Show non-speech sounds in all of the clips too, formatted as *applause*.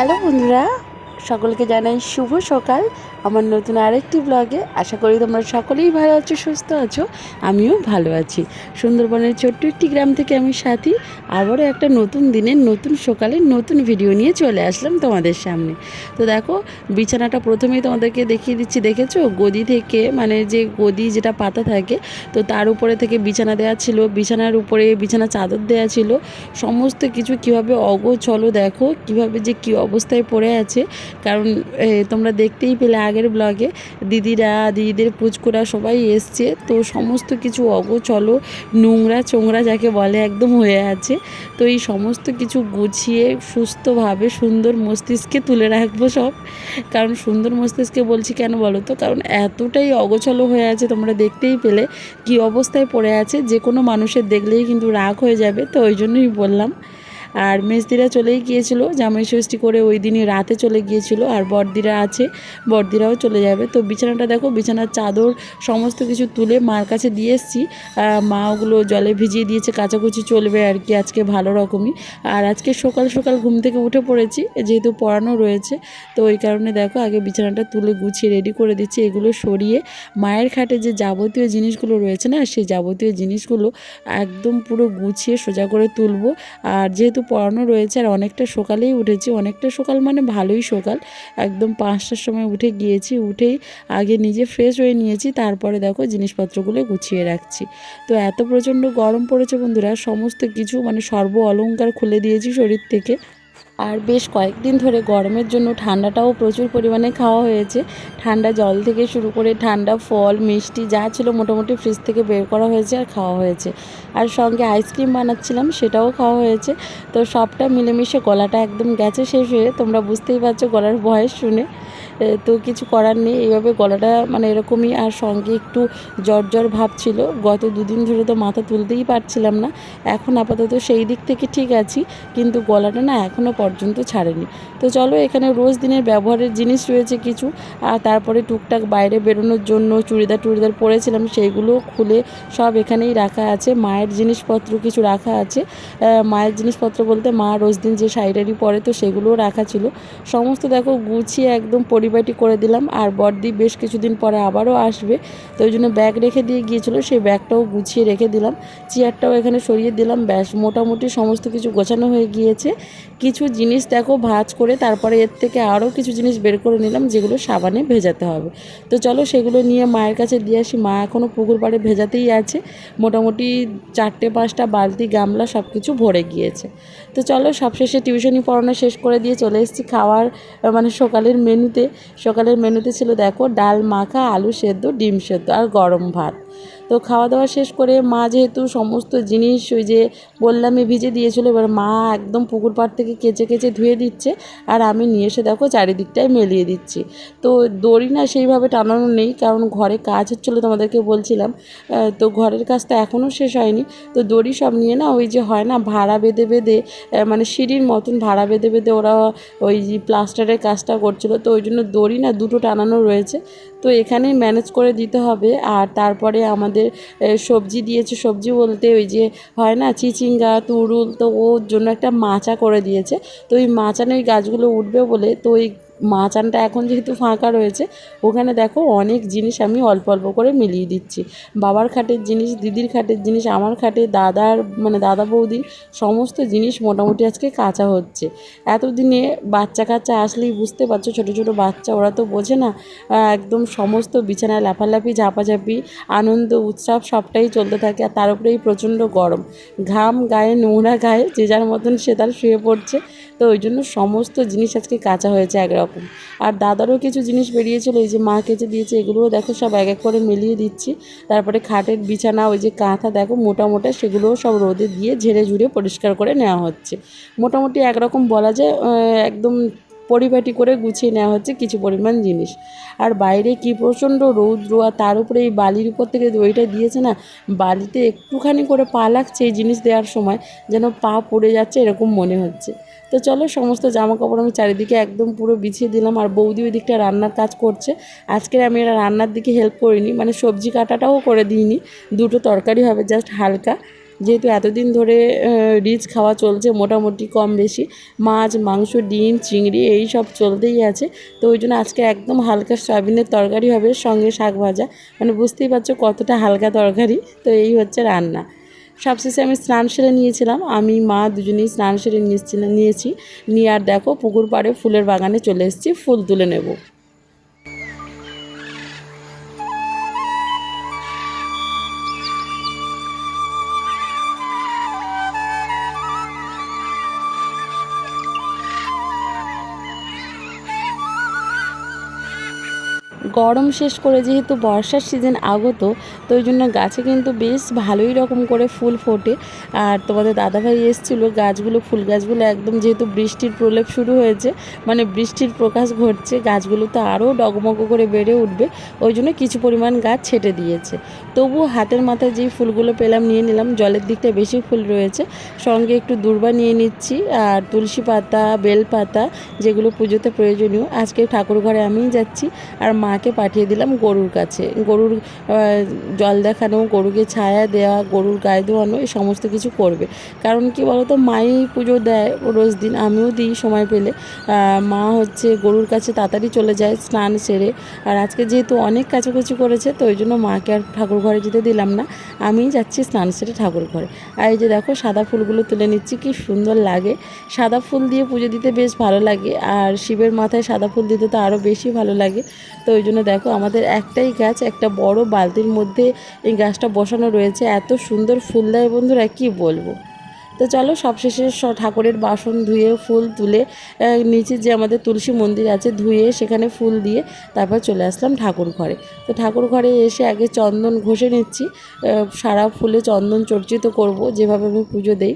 Hello বন্ধুরা সকলকে জানাই শুভ সকাল। আমার নতুন আরেকটি ব্লগে আশা করি তোমরা সকলেই ভালো আছো, সুস্থ আছো, আমিও ভালো আছি। সুন্দরবনের ছোট্ট একটি গ্রাম থেকে আমি সাথী, আবারও একটা নতুন দিনের নতুন সকালে নতুন ভিডিও নিয়ে চলে আসলাম তোমাদের সামনে। তো দেখো, বিছানাটা প্রথমেই তোমাদেরকে দেখিয়ে দিচ্ছি, দেখেছ? গদি থেকে মানে যে গদি যেটা পাতা থাকে, তো তার উপরে থেকে বিছানা দেওয়া ছিল, বিছানার উপরে বিছানা চাদর দেওয়া ছিল। সমস্ত কিছু কীভাবে অগোছলো দেখো, কীভাবে যে কি অবস্থায় পড়ে আছে, কারণ তোমরা দেখতেই পেলে আগের ব্লগে দিদিরা, দিদিদের পুচকুরা সবাই এসছে। তো সমস্ত কিছু অগোছলো নোংরা চোংরা যাকে বলে একদম হয়ে আছে। তো এই সমস্ত কিছু গুছিয়ে সুস্থভাবে সুন্দর মস্তিষ্কে তুলে রাখব সব। কারণ সুন্দর মস্তিষ্কে বলছি কেন বলো তো? কারণ এতটাই অগোছলো হয়ে আছে তোমরা দেখতেই পেলে কি অবস্থায় পড়ে আছে। যে কোনো মানুষের দেখলেই কিন্তু রাগ হয়ে যাবে। তো ওই জন্যই বললাম। আর মেজদিরা চলেই গিয়েছিল। জামাই ষষ্ঠী করে ওই দিনই রাতে চলে গিয়েছিল আর বড়দিরা আছে বড়দিরাও চলে যাবে। তো বিছানাটা দেখো, বিছানার চাদর সমস্ত কিছু তুলে মার কাছে দিয়ে এসেছি। মা ওগুলো জলে ভিজিয়ে দিয়েছে, কাচাকুচি চলবে আর কি, আজকে ভালো রকমই। আর আজকে সকাল সকাল ঘুম থেকে উঠে পড়েছি, যেহেতু পড়ানো রয়েছে। তো ওই কারণে দেখো, আগে বিছানাটা তুলে গুছিয়ে রেডি করে দিচ্ছি, এগুলো সরিয়ে মায়ের খাটে যে যাবতীয় জিনিসগুলো রয়েছে না, সেই যাবতীয় জিনিসগুলো একদম পুরো গুছিয়ে সোজা করে তুলবো। আর যেহেতু পড়ানো রয়েছে আর অনেকটা সকালেই উঠেছি। অনেকটা সকাল মানে ভালোই সকাল। একদম পাঁচটার সময় উঠে গিয়েছি, উঠেই আগে নিজে ফ্রেশ হয়ে নিয়েছি, তারপরে দেখো জিনিসপত্রগুলো গুছিয়ে রাখছি। তো এত প্রচণ্ড গরম পড়েছে বন্ধুরা, সমস্ত কিছু মানে সর্ব অলঙ্কার খুলে দিয়েছি শরীর থেকে। আর বেশ কয়েকদিন ধরে গরমের জন্য ঠান্ডাটাও প্রচুর পরিমাণে খাওয়া হয়েছে। ঠান্ডা জল থেকে শুরু করে ঠান্ডা ফল, মিষ্টি যা ছিল মোটামুটি ফ্রিজ থেকে বের করা হয়েছে আর খাওয়া হয়েছে। আর সঙ্গে আইসক্রিম বানাচ্ছিলাম, সেটাও খাওয়া হয়েছে। তো সবটা মিলেমিশে গলাটা একদম গেছে শেষ হয়ে, তোমরা বুঝতেই পারছ গলার ভয়েস শুনে। তো কিছু করার নেই। এইভাবে গলাটা মানে এরকমই আর সঙ্গে একটু জ্বর জ্বর ভাব ছিল। গত দুদিন ধরে তো মাথা তুলতেই পারছিলাম না। এখন আপাতত সেই দিক থেকে ঠিক আছি, কিন্তু গলাটা না এখনও পর্যন্ত ছাড়েনি। তো চলো, এখানে রোজ দিনের ব্যবহারের জিনিস রয়েছে কিছু। আর তারপরে টুকটাক বাইরে বেরোনোর জন্য চুড়িদার টুড়িদার পরেছিলাম সেইগুলো খুলে সব এখানেই রাখা আছে। মায়ের জিনিসপত্র কিছু রাখা আছে। মায়ের জিনিসপত্র বলতে মা রোজ দিন যে শাড়ি পরে তো সেগুলোও রাখা ছিল। সমস্ত দেখো গুছিয়ে একদম পরিপাটি করে দিলাম আর বড়দি বেশ কিছুদিন পরে আবারও আসবে, তো ওই জন্য ব্যাগ রেখে দিয়ে গিয়েছিল, সেই ব্যাগটাও গুছিয়ে রেখে দিলাম। চেয়ারটাও এখানে সরিয়ে দিলাম, ব্যাস মোটামুটি সমস্ত কিছু গোছানো হয়ে গিয়েছে। কিছু জিনিস দেখো ভাজ করে, তারপরে এর থেকে আরও কিছু জিনিস বের করে নিলাম, যেগুলো সাবানে ভেজাতে হবে। তো চলো সেগুলো নিয়ে মায়ের কাছে দিয়ে আসি, মা এখনও পুকুর পাড়ে ভেজাতেই আছে। মোটামুটি চারটে পাঁচটা বালতি, গামলা সব কিছু ভরে গিয়েছে। তো চলো সবশেষে টিউশনি পড়ানো শেষ করে দিয়ে চলে এসেছি খাওয়ার মানে সকালের মেনুতে সকালের মেনুতে ছিল দেখো ডাল মাখা আলু সেদ্ধ ডিম সেদ্ধ আর গরম ভাত। তো খাওয়া দাওয়া শেষ করে মা যেহেতু সমস্ত জিনিস ওই যে বললামই ভিজে দিয়েছিল, এবার মা একদম পুকুর পাড় থেকে কেচে কেচে ধুয়ে দিচ্ছে আর আমি নিয়ে এসে দেখো চারিদিকটায় মেলিয়ে দিচ্ছি। তো দড়ি না সেইভাবে টানানো নেই, কারণ ঘরে কাজ হচ্ছিল তোমাদেরকে বলছিলাম তো ঘরের কাজটা এখনও শেষ হয়নি। তো দড়ি সব নিয়ে না ওই যে হয় না ভাড়া বেঁধে বেঁধে মানে সিঁড়ির মতন ভাড়া বেঁধে বেঁধে ওরা ওই প্লাস্টারের কাজটা করছিল, তো ওই জন্য দড়ি না দুটো টানানো রয়েছে। তো এখানেই ম্যানেজ করে দিতে হবে। আর তারপরে আমাদের সবজি দিয়েছে। সবজি বলতে ওই যে হয় না, চিচিঙ্গা, তুরুল, তো ওর জন্য একটা মাচা করে দিয়েছে। তো ওই মাচানে ওই গাছগুলো উঠবে বলে তো ওই মাচানটা এখন যেহেতু ফাঁকা রয়েছে, ওখানে দেখো অনেক জিনিস আমি অল্প অল্প করে মিলিয়ে দিচ্ছি। বাবার খাটের জিনিস, দিদির খাটের জিনিস, আমার খাটে দাদার মানে দাদা বৌদির সমস্ত জিনিস মোটামুটি আজকে কাঁচা হচ্ছে। এতদিনে বাচ্চা কাচ্চা আসলেই বুঝতে পারছ, ছোটো ছোটো বাচ্চা ওরা তো বোঝে না একদম সমস্ত বিছানায় লাফালাফি, ঝাপাঝাপি, আনন্দ, উৎসব সবটাই চলতে থাকে আর তার উপরেই প্রচণ্ড গরম। ঘাম গায়ে, নোংরা গায়ে, যে যার মতন সে তার শুয়ে পড়ছে। তো ওই জন্য সমস্ত জিনিস আজকে কাঁচা হয়েছে একরকম আর দাদারও কিছু জিনিস বেরিয়েছিল, এই যে মা কেচে দিয়েছে এগুলোও দেখো সব এক এক করে মিলিয়ে দিচ্ছি। তারপরে খাটের বিছানা, ওই যে কাঁথা দেখো মোটা মোটা, সেগুলোও সব রোদে দিয়ে ঝেড়ে ঝুড়ে পরিষ্কার করে নেওয়া হচ্ছে। মোটামুটি একরকম বলা যায় একদম পরিপাটি করে গুছিয়ে নেওয়া হচ্ছে কিছু পরিমাণ জিনিস। আর বাইরে কি প্রচণ্ড রৌদ্র, আর তার উপরে এই বালির উপর থেকে ওইটা দিয়েছে না, বালিতে একটুখানি করে পা লাগছে এই জিনিস দেওয়ার সময়, যেন পা পড়ে যাচ্ছে এরকম মনে হচ্ছে। তো চলো, সমস্ত জামা কাপড় আমি চারিদিকে একদম পুরো বিছিয়ে দিলাম আর বৌদি ওই দিকটা রান্নার কাজ করছে। আজকের আমি এটা রান্নার দিকে হেল্প করিনি মানে সবজি কাটাটাও করে দিইনি, দুটো তরকারি হবে জাস্ট হালকা। যেহেতু এতদিন ধরে রিচ খাওয়া চলছে, মোটামুটি কম বেশি, মাছ, মাংস, ডিম, চিংড়ি এই সব চলতেই আছে। তো ওই জন্য আজকে একদম হালকা সয়াবিনের তরকারি হবে, সঙ্গে শাক ভাজা। মানে বুঝতেই পারছ কতটা হালকা তরকারি, তো এই হচ্ছে রান্না। সবশেষে আমি স্নান সেরে নিয়েছিলাম। আমি, মা দুজনেই স্নান সেরে নিয়েছিলাম নিয়েছি। নিয়ে আর দেখো পুকুর পাড়ে ফুলের বাগানে চলে এসেছি, ফুল তুলে নেব। গরম শেষ করে যেহেতু বর্ষার সিজন আগত, তো ওই জন্য গাছে কিন্তু বেশ ভালোই রকম করে ফুল ফোটে। আর তোমাদের দাদাভাই এসেছিল, গাছগুলো, ফুল গাছগুলো একদম যেহেতু বৃষ্টির প্রলেপ শুরু হয়েছে মানে বৃষ্টির প্রকাশ ঘটছে, গাছগুলো তো আরও ডগমগ করে বেড়ে উঠবে, ওই জন্য কিছু পরিমাণ গাছ ছেটে দিয়েছে। তবুও হাতের মাথায় যেই ফুলগুলো পেলাম, নিয়ে নিলাম, জলের দিকটা বেশি ফুল রয়েছে। সঙ্গে একটু দূর্বা নিয়ে নিচ্ছি, আর তুলসী পাতা, বেল পাতা, যেগুলো পুজোতে প্রয়োজনীয়, আজকে ঠাকুর ঘরে আমিই যাচ্ছি, আর মাকে পাঠিয়ে দিলাম গরুর কাছে। গরুর জল দেখানো, গরুকে ছায়া দেওয়া, গরুর গায়ে ধোয়ানো, এই সমস্ত কিছু করবে। কারণ কি বলতো, মাই পুজো দেয় রোজ দিন, আমিও দিই সময় পেলে। মা হচ্ছে গরুর কাছে তাড়াতাড়ি চলে যায় স্নান সেরে। আর আজকে যেহেতু অনেক কাছাকুচি করেছে, তো ওই জন্য মাকে আর ঠাকুর ঘরে যেতে দিলাম না। আমিই যাচ্ছি স্নান সেরে ঠাকুর ঘরে। আর এই যে দেখো, সাদা ফুলগুলো তুলে নিচ্ছি, কি সুন্দর লাগে। সাদা ফুল দিয়ে পুজো দিতে বেশ ভালো লাগে। আর শিবের মাথায় সাদা ফুল দিতে তো আরও বেশি ভালো লাগে। তো ওই জন্য দেখো আমাদের একটাই গাছ, একটা বড় বালতির মধ্যে এই গাছটা বসানো রয়েছে। এত সুন্দর ফুল দেয় বন্ধুরা, কি বলব? তো চলো সবশেষে ঠাকুরের বাসন ধুয়ে, ফুল তুলে নিচে যে আমাদের তুলসী মন্দির আছে, ধুয়ে সেখানে ফুল দিয়ে তারপর চলে আসলাম ঠাকুর ঘরে। তো ঠাকুর ঘরে এসে আগে চন্দন ঘষে নিচ্ছি। সারা ফুলে চন্দন চর্চিত করব, যেভাবে আমি পুজো দেই।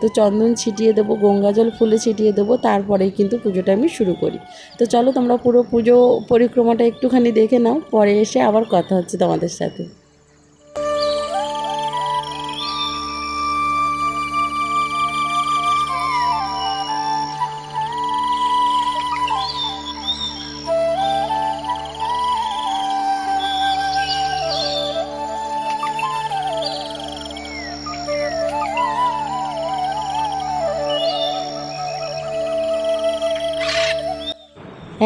তো চন্দন ছিটিয়ে দেবো গঙ্গা জল ফুলে ছিটিয়ে দেবো, তারপরেই কিন্তু পুজোটা আমি শুরু করি। তো চলো তোমরা পুরো পুজো পরিক্রমাটা একটুখানি দেখে নাও, পরে এসে আবার কথা হচ্ছে তোমাদের সাথে।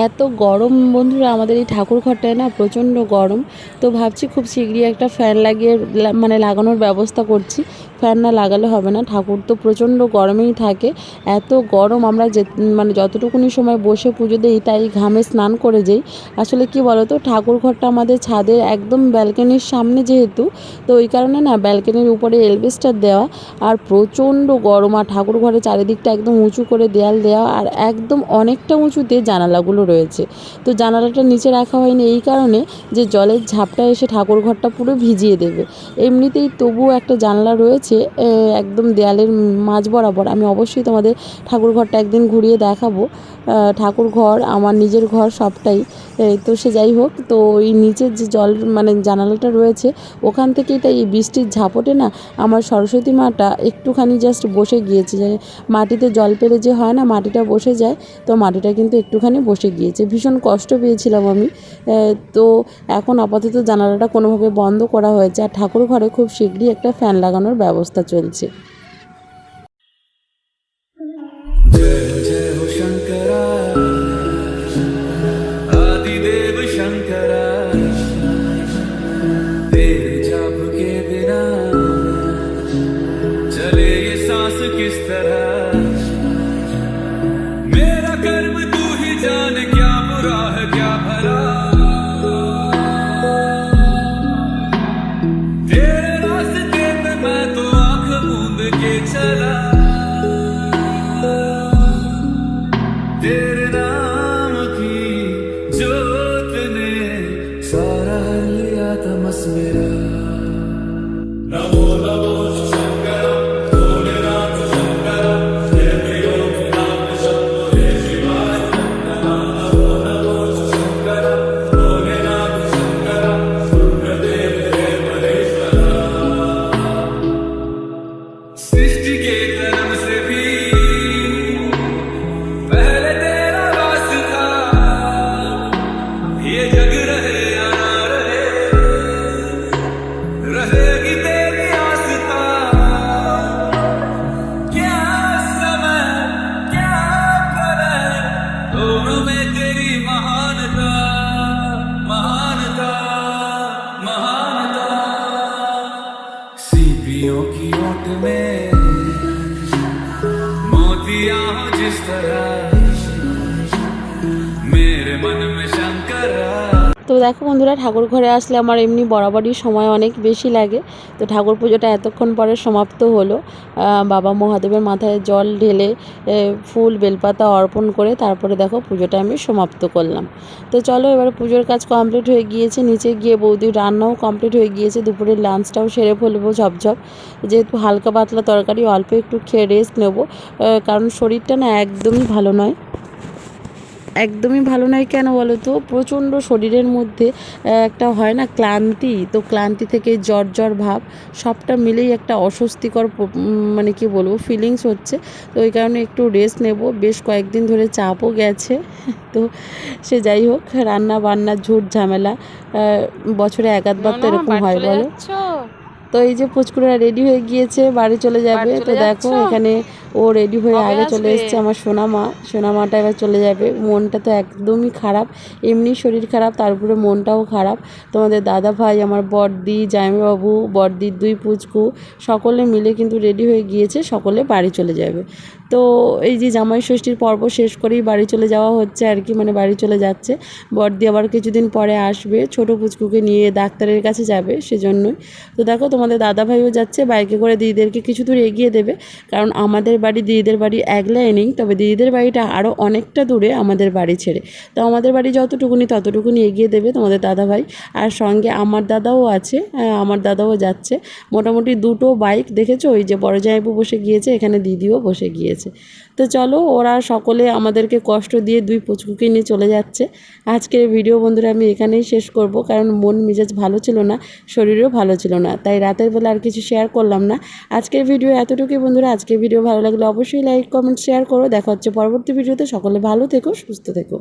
এত গরম বন্ধুরা, আমাদের এই ঠাকুর ঘরটায় না প্রচণ্ড গরম। তো ভাবছি খুব শীঘ্রই একটা ফ্যান লাগিয়ে মানে লাগানোর ব্যবস্থা করছি। ফ্যান না লাগালে হবে না। ঠাকুর তো প্রচণ্ড গরমেই থাকে। এত গরম আমরা যে মানে যতটুকুনি সময় বসে পুজো দিই, তাই ঘামে স্নান করে যাই। আসলে কি বলতো, ঠাকুর ঘরটা আমাদের ছাদের একদম ব্যালকনির সামনে যেহেতু, তো ওই কারণে না ব্যালকনির উপরে এলবেস্টার দেওয়া আর প্রচণ্ড গরম। আর ঠাকুর ঘরের চারিদিকটা একদম উঁচু করে দেয়াল দেওয়া আর একদম অনেকটা উঁচুতে জানালাগুলো রয়েছে। তো জানালাটা নিচে রাখা হয়নি এই কারণে যে জলের ঝাপটা এসে ঠাকুর ঘরটা পুরো ভিজিয়ে দেবে। এমনিতেই তবুও একটা জানলা রয়েছে। এ, একদম দেয়ালের মাঝ বরাবর। আমি অবশ্যই তোমাদের ঠাকুর ঘরটা একদিন ঘুরিয়ে দেখাবো। আহ, ঠাকুর ঘর আমার নিজের ঘর সবটাই। তো সে যাই হোক তো ওই নিচের যে জল মানে জানালাটা রয়েছে ওখান থেকেই তাই এই বৃষ্টির ঝাপটে না আমার সরস্বতী মাটা একটুখানি জাস্ট বসে গিয়েছে। যে মাটিতে জল পেলে যে হয় না মাটিটা বসে যায় তো মাটিটা কিন্তু একটুখানি বসে গিয়েছে। ভীষণ কষ্ট পেয়েছিলাম আমি। তো এখন আপাতত জানালাটা কোনোভাবে বন্ধ করা হয়েছে। আর ঠাকুর ঘরে খুব শীঘ্রই একটা ফ্যান লাগানোর ব্যবস্থা চলছে। তো দেখো বন্ধুরা, ঠাকুর ঘরে আসলে আমার এমনি বরাবরই সময় অনেক বেশি লাগে। তো ঠাকুর পুজোটা এতক্ষণ পরে সমাপ্ত হলো। বাবা মহাদেবের মাথায় জল ঢেলে ফুল, বেলপাতা অর্পণ করে তারপরে দেখো পুজোটা আমি সমাপ্ত করলাম। তো চলো এবার পুজোর কাজ কমপ্লিট হয়ে গিয়েছে। নিচে গিয়ে বৌদির রান্নাও কমপ্লিট হয়ে গিয়েছে। দুপুরের লাঞ্চটাও সেরে ফেলব ঝপঝপ। যেহেতু হালকা পাতলা তরকারি, অল্প একটু খেয়ে রেস্ট নেব। কারণ শরীরটা না একদমই ভালো নয়। একদমই ভালো নয় কেন বলো তো? প্রচণ্ড শরীরের মধ্যে একটা হয় না ক্লান্তি? তো ক্লান্তি থেকে জ্বর জ্বর ভাব সবটা মিলেই একটা অস্বস্তিকর মানে কি বলব ফিলিংস হচ্ছে। তো ওই কারণে একটু রেস্ট নেব। বেশ কয়েকদিন ধরে চাপও গেছে। *laughs* তো সে যাই হোক রান্না বান্না ঝুট ঝামেলা বছরে এক আধবার তো এরকম হয় বলো। তো এই যে পুচকুরা রেডি হয়ে গিয়েছে বাড়ি চলে যাবে। তো দেখো এখানে ও রেডি হয়ে আগে চলে এসছে আমার সোনা মা সোনা মাটা এবার চলে যাবে। মনটা তো একদমই খারাপ। এমনি শরীর খারাপ তারপরে মনটাও খারাপ। তোমাদের দাদা ভাই আমার বড়দি জামাইবাবু বড়দির দুই পুচকু সকলে মিলে কিন্তু রেডি হয়ে গিয়েছে সকলে বাড়ি চলে যাবে। তো এই যে জামাই ষষ্ঠীর পর্ব শেষ করেই বাড়ি চলে যাওয়া হচ্ছে আর কি মানে বাড়ি চলে যাচ্ছে। বড়দি আবার কিছুদিন পরে আসবে, ছোট পুচকুকে নিয়ে ডাক্তারের কাছে যাবে সেজন্যই। তো দেখো তোমাদের দাদা ভাইও যাচ্ছে, বাইকে করে দিদিদেরকে কিছু দূর এগিয়ে দেবে। কারণ আমাদের বাড়ি দিদিদের বাড়ি এক লাইনেই তবে দিদিদের বাড়িটা আরও অনেকটা দূরে আমাদের বাড়ি ছেড়ে। তো আমাদের বাড়ি যতটুকুনি ততটুকুনি এগিয়ে দেবে তোমাদের দাদা ভাই আর সঙ্গে আমার দাদাও আছে আমার দাদাও যাচ্ছে। মোটামুটি দুটো বাইক দেখেছ? ওই যে বড় জামাইবু বসে গিয়েছে, এখানে দিদিও বসে গিয়েছে। তো চলো, ওরা সকলে আমাদেরকে কষ্ট দিয়ে দুই পুচকুকে নিয়ে চলে যাচ্ছে। আজকের ভিডিও বন্ধুরা, আমি এখানেই শেষ করব, কারণ মন মেজাজ ভালো ছিল না, শরীরও ভালো ছিল না, তাই রাতের বেলা আর কিছু শেয়ার করলাম না। আজকের ভিডিও এতটুকুই বন্ধুরা, আজকের ভিডিও ভালো লাগলে অবশ্যই লাইক কমেন্ট শেয়ার করো। দেখা হচ্ছে পরবর্তী ভিডিওতে সকলে ভালো থেকো, সুস্থ থেকো।